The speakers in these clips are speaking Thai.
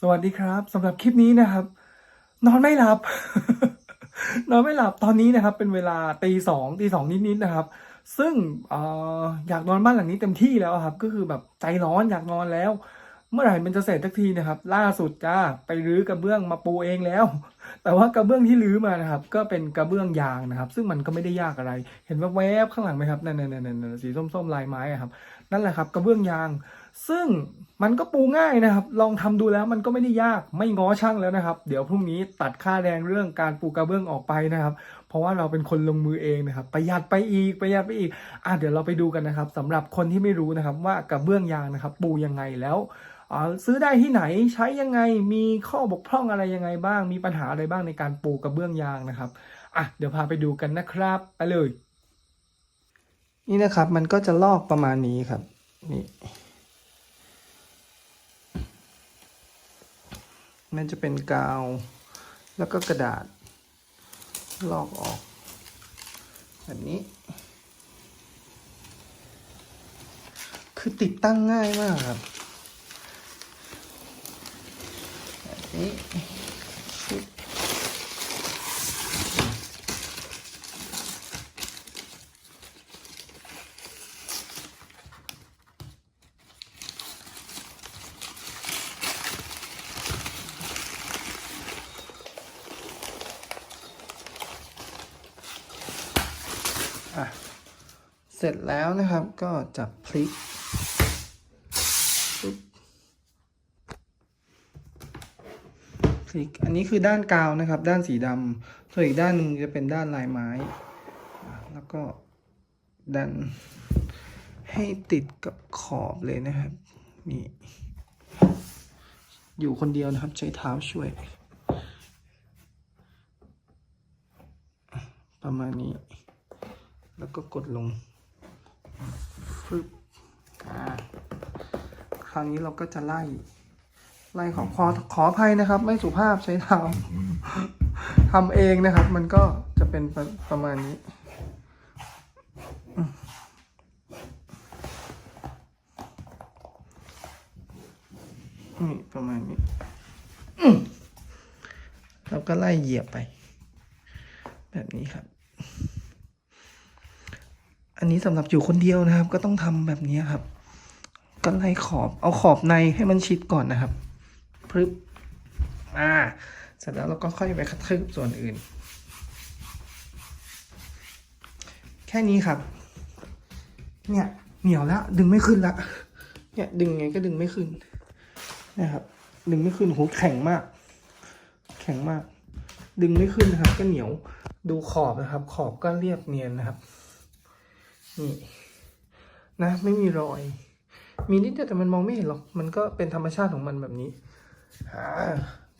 สวัสดีครับสำหรับคลิปนี้นะครับ นอนไม่หลับ นอนไม่หลับตอนนี้นะครับ เป็นเวลาตีสองตีสองนิดๆนะครับ ซึ่งออยากนอนบ้านหลังนี้เต็มที่แล้วครับ ก็คือแบบใจร้อนอยากนอนแล้ว เมื่อไหร่มันจะเสร็จสักทีนะครับ ล่าสุดจ้าไปรื้อกระเบื้องมาปูเองแล้ว แต่ว่ากระเบื้องที่รื้อมานะครับ ก็เป็นกระเบื้องยางนะครับ ซึ่งมันก็ไม่ได้ยากอะไร เห็นว่าแวบๆข้างหลังไหมครับนั่นๆๆๆสีส้มๆลายไม้อะครับ นั่นแหละครับ กระเบื้องยาง ซึ่งมันก็ปูง่ายนะครับ ลองทำดูแล้วมันก็ไม่ได้ยากไม่ง้อช่างแล้วนะครับ เดี๋ยวพรุ่งนี้ตัดค่าแรงเรื่องการปูกระเบื้องออกไปนะครับ เพราะว่าเราเป็นคนลงมือเองนะครับ ประหยัดไปอีกประหยัดไปอีกอะเดี๋ยวเราไปดูกันนะครับสำหรับคนที่ไม่รู้นะครับว่ากระเบื้องยางนะครับ ปูยังไงแล้วซื้อได้ที่ไหนใช้ยังไงมีข้อบกพร่องอะไรยังไงบ้าง มีปัญหาอะไรบ้างในการปูกระเบื้องยางนะครับอะเดี๋ยวพาไปดูกันนะครับไปเลย นี่นะครับมันก็จะลอกประมาณนี้ครับนี่ นั่นจะเป็นกาว แล้วก็กระดาษ ลอกออก แบบนี้ คือติดตั้งง่ายมากครับแบบนี้ เสร็จแล้วนะครับก็จับพลิกพลิก อันนี้คือด้านกาวนะครับ ด้านสีดำส่วนอีกด้านหนึ่งจะเป็นด้านลายไม้ แล้วก็ดันให้ติดกับขอบเลยนะครับ นี่ อยู่คนเดียวนะครับ ใช้เท้าช่วย ประมาณนี้ แล้วก็กดลง ฟึบอ่าคราวนี้เราก็จะไล่ ไล่ขอขอขออภัยนะครับ ไม่สุภาพใช้เท้าทำเองนะครับ มันก็จะเป็นประประมาณนี้นี่ประมาณนี้เราก็ไล่เหยียบไป แบบนี้ครับ อันนี้สำหรับอยู่คนเดียวนะครับ ก็ต้องทำแบบนี้ครับ ก็ไล่ขอบเอาขอบในให้มันชิดก่อนนะครับพรึบอ่าเสร็จแล้วเราก็ค่อยไปคัดทึบส่วนอื่น แค่นี้ครับ เนี่ยเหนียวแล้วดึงไม่ขึ้นละเนี่ยดึงไงก็ดึงไม่ขึ้นนะครับ ดึงไม่ขึ้นโหแข็งมาก แข็งมาก ดึงไม่ขึ้นนะครับ ก็เหนียวดูขอบนะครับ ขอบก็เรียบเนียนนะครับ นี่นะไม่มีรอย มีนิดเดียวแต่มันมองไม่เห็นหรอก มันก็เป็นธรรมชาติของมันแบบนี้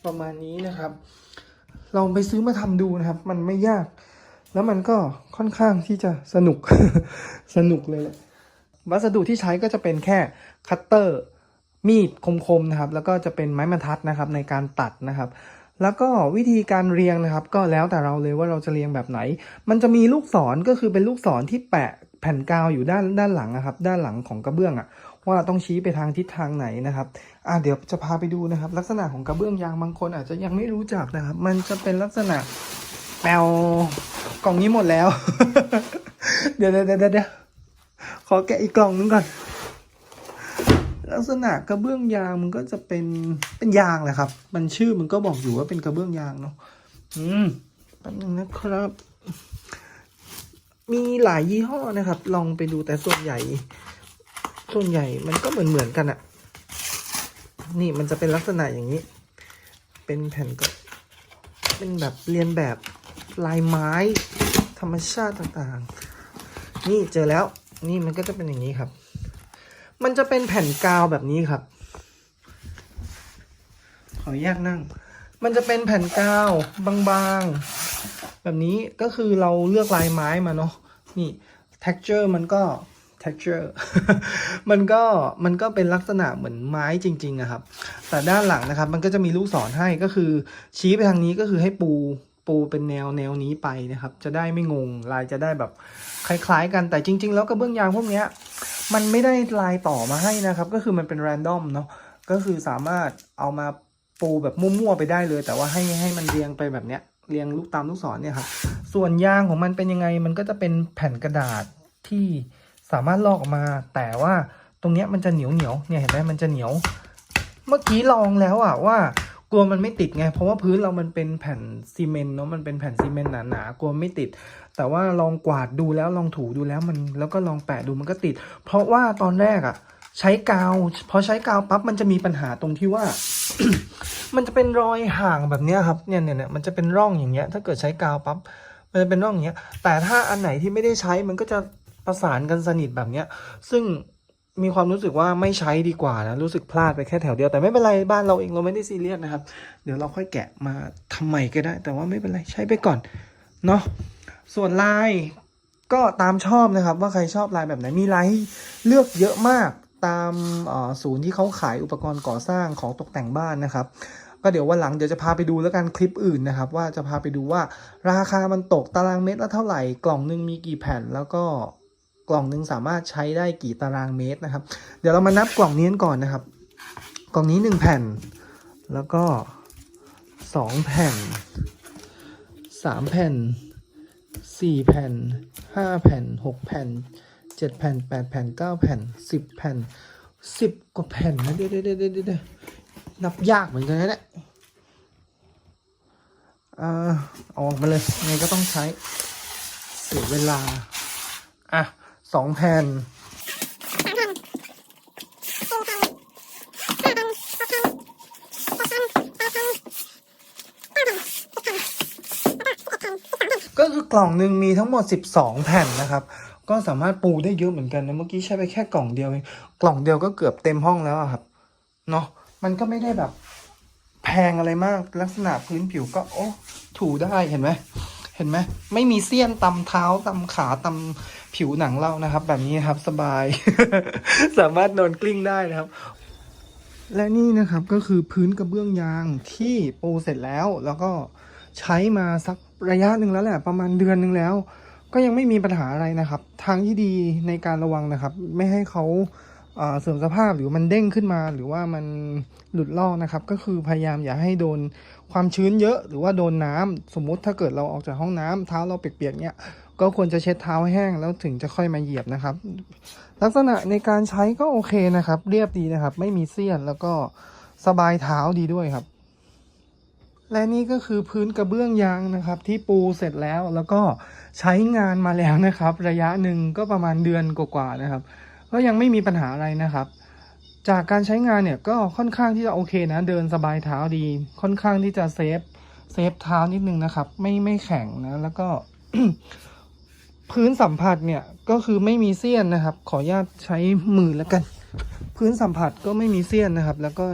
ประมาณนี้นะครับ ลองไปซื้อมาทำดูนะครับ มันไม่ยาก แล้วมันก็ค่อนข้างที่จะสนุกสนุกเลยแหละวัสดุที่ใช้ก็จะเป็นแค่คัตเตอร์มีดคมๆนะครับ แล้วก็จะเป็นไม้บรรทัดนะครับในการตัดนะครับ แล้วก็วิธีการเรียงนะครับ ก็แล้วแต่เราเลยว่าเราจะเรียงแบบไหน มันจะมีลูกศรก็คือเป็นลูกศรที่แปะ แผ่นกาวอยู่ด้านด้านหลังนะครับ ด้านหลังของกระเบื้องอะว่าต้องชี้ไปทางทิศทางไหนนะครับอ่าเดี๋ยวจะพาไปดูนะครับ ลักษณะของกระเบื้องยางบางคนอาจจะยังไม่รู้จักนะครับ มันจะเป็นลักษณะแปลวกล่องนี้หมดแล้วเดี๋ยวเดี๋ยวเดี๋ยวเดี๋ยวขอแกะอีกกล่องนึงก่อน ลักษณะกระเบื้องยางมันก็จะเป็นเป็นยางแหละครับ มันชื่อมันก็บอกอยู่ว่าเป็นกระเบื้องยางเนาะอืมแป๊บนึงนะครับ มีหลายยี่ห้อนะครับ ลองไปดูแต่ส่วนใหญ่ ส่วนใหญ่มันก็เหมือนเหมือนกันอะนี่มันจะเป็นลักษณะอย่างนี้ เป็นแผ่นก็เป็นแบบเรียนแบบลายไม้ ธรรมชาติต่างๆ นี่เจอแล้ว นี่มันก็จะเป็นอย่างนี้ครับ มันจะเป็นแผ่นกาวแบบนี้ครับ ขอแยกนั่ง มันจะเป็นแผ่นกาวบางๆ แบบนี้ก็คือเราเลือกลายไม้มาเนาะ นี่ texture มันก็ texture มันก็มันก็เป็นลักษณะเหมือนไม้จริงๆอะครับ แต่ด้านหลังนะครับ มันก็จะมีลูกศรให้ก็คือ ชี้ไปทางนี้ก็คือให้ปูปูเป็นแนวแนวนี้ไปนะครับ จะได้ไม่งงลายจะได้แบบคล้าย ๆ กันแต่จริง ๆ แล้วกระเบื้องยางพวกนี้มันไม่ได้ลายต่อมาให้นะครับ ก็คือมันเป็นแรนดอมเนาะก็คือสามารถเอามาปูแบบมั่วๆไปได้เลย แต่ว่าให้ให้มันเรียงไปแบบเนี้ยเรียงลูกตามลูกศรเนี่ยครับ ส่วนยางของมันเป็นยังไงมันก็จะเป็นแผ่นกระดาษที่สามารถลอกออกมา แต่ว่าตรงเนี้ยมันจะเหนียวเหนียวเนี่ยเห็นไหมมันจะเหนียว เมื่อกี้ลองแล้วอะว่ากลัวมันไม่ติดไง เพราะว่าพื้นเรามันเป็นแผ่นซีเมนต์เนาะมันเป็นแผ่นซีเมนต์หนาๆกลัวไม่ติด แต่ว่าลองกวาดดูแล้วลองถูดูแล้วมันแล้วก็ลองแปะดูมันก็ติด เพราะว่าตอนแรกอะใช้กาวพอใช้กาวปั๊บมันจะมีปัญหาตรงที่ว่า มันจะเป็นรอยห่างแบบนี้ครับเนี่ยเนี่ยเนี่ยมันจะเป็นร่องอย่างเงี้ย ถ้าเกิดใช้กาวปั๊บ มันจะเป็นร่องอย่างเงี้ย แต่ถ้าอันไหนที่ไม่ได้ใช้มันก็จะประสานกันสนิทแบบเนี้ย ซึ่งมีความรู้สึกว่าไม่ใช้ดีกว่านะรู้สึกพลาดไปแค่แถวเดียวแต่ไม่เป็นไรบ้านเราเองเราไม่ได้ซีเรียสนะครับ เดี๋ยวเราค่อยแกะมาทำใหม่ก็ได้ แต่ว่าไม่เป็นไรใช้ไปก่อนเนาะส่วนลายก็ตามชอบนะครับ ว่าใครชอบลายแบบไหนมีลายให้เลือกเยอะมากตามศูนย์ที่เขาขายอุปกรณ์ก่อสร้างของตกแต่งบ้านนะครับ ก็เดี๋ยววันหลังเดี๋ยวจะพาไปดูแล้วกันคลิปอื่นนะครับ ว่าจะพาไปดูว่าราคามันตกตารางเมตรละเท่าไหร่ กล่องหนึ่งมีกี่แผ่นแล้วก็กล่องหนึ่งสามารถใช้ได้กี่ตารางเมตรนะครับ เดี๋ยวเรามานับกล่องนี้ก่อนนะครับ กล่องนี้หนึ่งแผ่น แล้วก็สองแผ่นสามแผ่นสี่แผ่นห้าแผ่นหกแผ่นเจ็ดแผ่นแปดแผ่นเก้าแผ่นสิบแผ่นสิบกว่าแผ่นนะเดี๋ยวเดี๋ยวเดี๋ยวเดี๋ยวเดี๋ยว นับยากเหมือนกันนะเนี่ยอ่าเอออกมาเลยยังไงก็ต้องใช้ เสียเวลา อะสองแผ่นก็คือกล่องหนึ่งมีทั้งหมด 12 แผ่นนะครับ ก็สามารถปูได้เยอะเหมือนกันนะ เมื่อกี้ใช้ไปแค่กล่องเดียวเอง กล่องเดียวก็เกือบเต็มห้องแล้วครับ เนาะ มันก็ไม่ได้แบบ แพงอะไรมากลักษณะพื้นผิวก็ โอ้ถูได้เห็นไหมเห็นไหมไม่มีเสี้ยนตำเท้าตำขาตำผิวหนังเรานะครับ แบบนี้ครับสบาย สามารถนอนกลิ้งได้นะครับ และนี่นะครับก็คือพื้นกระเบื้องยางที่ปูเสร็จแล้ว แล้วก็ใช้มาสักระยะหนึ่งแล้วแหละ ประมาณเดือนหนึ่งแล้ว ก็ยังไม่มีปัญหาอะไรนะครับ ทางที่ดีในการระวังนะครับ ไม่ให้เขา เสื่อมสภาพหรือมันเด้งขึ้นมา หรือว่ามันหลุดลอกนะครับ ก็คือพยายามอย่าให้โดนความชื้นเยอะ หรือว่าโดนน้ำสมมุติถ้าเกิดเราออกจากห้องน้ำเท้าเราเปียกๆเนี่ยก็ควรจะเช็ดเท้าให้แห้งแล้วถึงจะค่อยมาเหยียบนะครับ ลักษณะในการใช้ก็โอเคนะครับ เรียบดีนะครับ ไม่มีเสี้ยนแล้วก็สบายเท้าดีด้วยครับ และนี่ก็คือพื้นกระเบื้องยางนะครับ ที่ปูเสร็จแล้วแล้วก็ใช้งานมาแล้วนะครับ ระยะหนึ่งก็ประมาณเดือนกว่าๆนะครับ ก็ยังไม่มีปัญหาอะไรนะครับ จากการใช้งานเนี่ยก็ค่อนข้างที่จะโอเคนะ เดินสบายเท้าดี ค่อนข้างที่จะเซฟเซฟเท้านิดนึงนะครับ ไม่ไม่แข็งนะ แล้วก็ พื้นสัมผัสเนี่ยก็คือไม่มีเสี้ยนนะครับ ขออนุญาตใช้มือแล้วกัน พื้นสัมผัสก็ไม่มีเสี้ยนนะครับ แล้วก็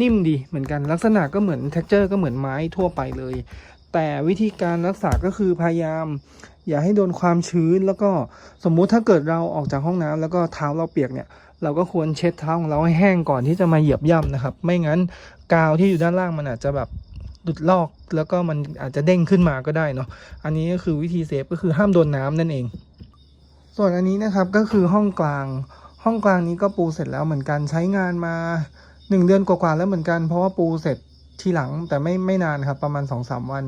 นิ่มดีเหมือนกันลักษณะก็เหมือน t e x t อร์ก็เหมือนไม้ทั่วไปเลย แต่วิธีการรักษาก็คือพยายาม อย่าให้โดนความชื้นแล้วก็สมมุติถ้าเกิดเราออกจากห้องน้ำแล้วก็เท้าเราเปียกเนี่ย เราก็ควรเช็ดเท้าของเราให้แห้งก่อนที่จะมาเหยียบย่ำนะครับ ไม่งั้นกาวที่อยู่ด้านล่างมันอาจจะแบบหลุดลอกแล้วก็มันอาจจะเด้งขึ้นมาก็ได้เนาะอันนี้ก็คือวิธีเซฟก็คือห้ามโดนน้ำนั่นเอง ส่วนอันนี้นะครับก็คือห้องกลาง ห้องกลางนี้ก็ปูเสร็จแล้วเหมือนกันใช้งานมาหนึ่งเดือนกว่าๆแล้วเหมือนกันเพราะว่าปูเสร็จทีหลังแต่ไม่ไม่นานครับประมาณ2อสวัน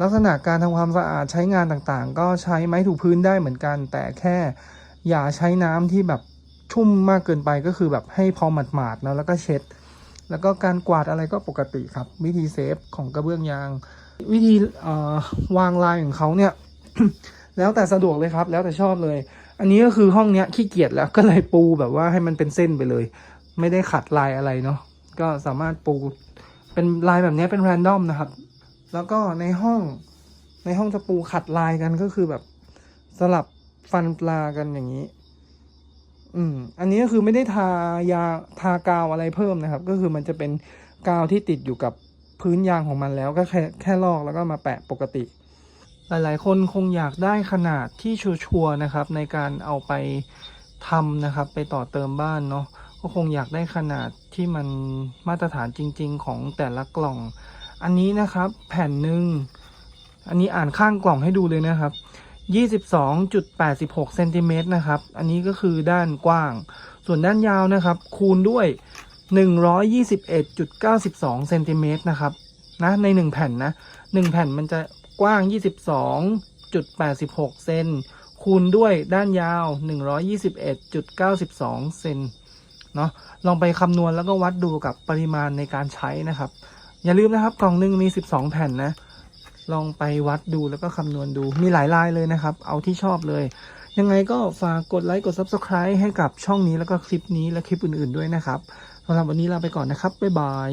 ลักษณะการทำความสะอาดใช้งานต่างๆ ก็ใช้ไม้ถูพื้นได้เหมือนกัน แต่แค่อย่าใช้น้ำที่แบบชุ่มมากเกินไปก็คือแบบให้พอหมาดๆแล้วแล้วก็เช็ด แล้วก็การกวาดอะไรก็ปกติครับ วิธีเซฟของกระเบื้องยาง วิธีวางลายของเขาเนี่ย แล้วแต่สะดวกเลยครับ แล้วแต่ชอบเลย อันนี้ก็คือห้องเนี้ยขี้เกียจแล้วก็เลยปูแบบว่าให้มันเป็นเส้นไปเลย ไม่ได้ขัดลายอะไรเนาะก็สามารถปูเป็นลายแบบเนี้ยเป็นแรนดอมนะครับ แล้วก็ในห้องในห้องจะปูขัดลายกันก็คือแบบสลับฟันปลากันอย่างนี้ อืม อันนี้ก็คือไม่ได้ทายาทากาวอะไรเพิ่มนะครับ ก็คือมันจะเป็นกาวที่ติดอยู่กับพื้นยางของมันแล้วก็แค่แค่ลอกแล้วก็มาแปะปกติ หลายๆ คนคงอยากได้ขนาดที่ชัวร์ๆนะครับ ในการเอาไปทำนะครับ ไปต่อเติมบ้านเนาะก็คงอยากได้ขนาดที่มันมาตรฐานจริง ๆ ของแต่ละกล่อง อันนี้นะครับแผ่นหนึ่งอันนี้อ่านข้างกล่องให้ดูเลยนะครับ22.86เซนติเมตรนะครับ อันนี้ก็คือด้านกว้าง ส่วนด้านยาวนะครับ คูณด้วย 121.92เซนติเมตรนะครับ นะ ใน 1 แผ่นนะ 1 แผ่นมันจะกว้าง 22.86 เซน คูณด้วยด้านยาว 121.92 เซน เนาะ ลองไปคำนวณแล้วก็วัดดูกับปริมาณในการใช้นะครับ อย่าลืมนะครับกล่องหนึ่งมี 12 แผ่นนะ ลองไปวัดดูแล้วก็คำนวณดูมีหลายลายเลยนะครับ เอาที่ชอบเลย ยังไงก็ฝากกดไลค์กด Subscribe ให้กับช่องนี้แล้วก็คลิปนี้และคลิปอื่นๆด้วยนะครับสำหรับวันนี้ลาไปก่อนนะครับบ๊ายบาย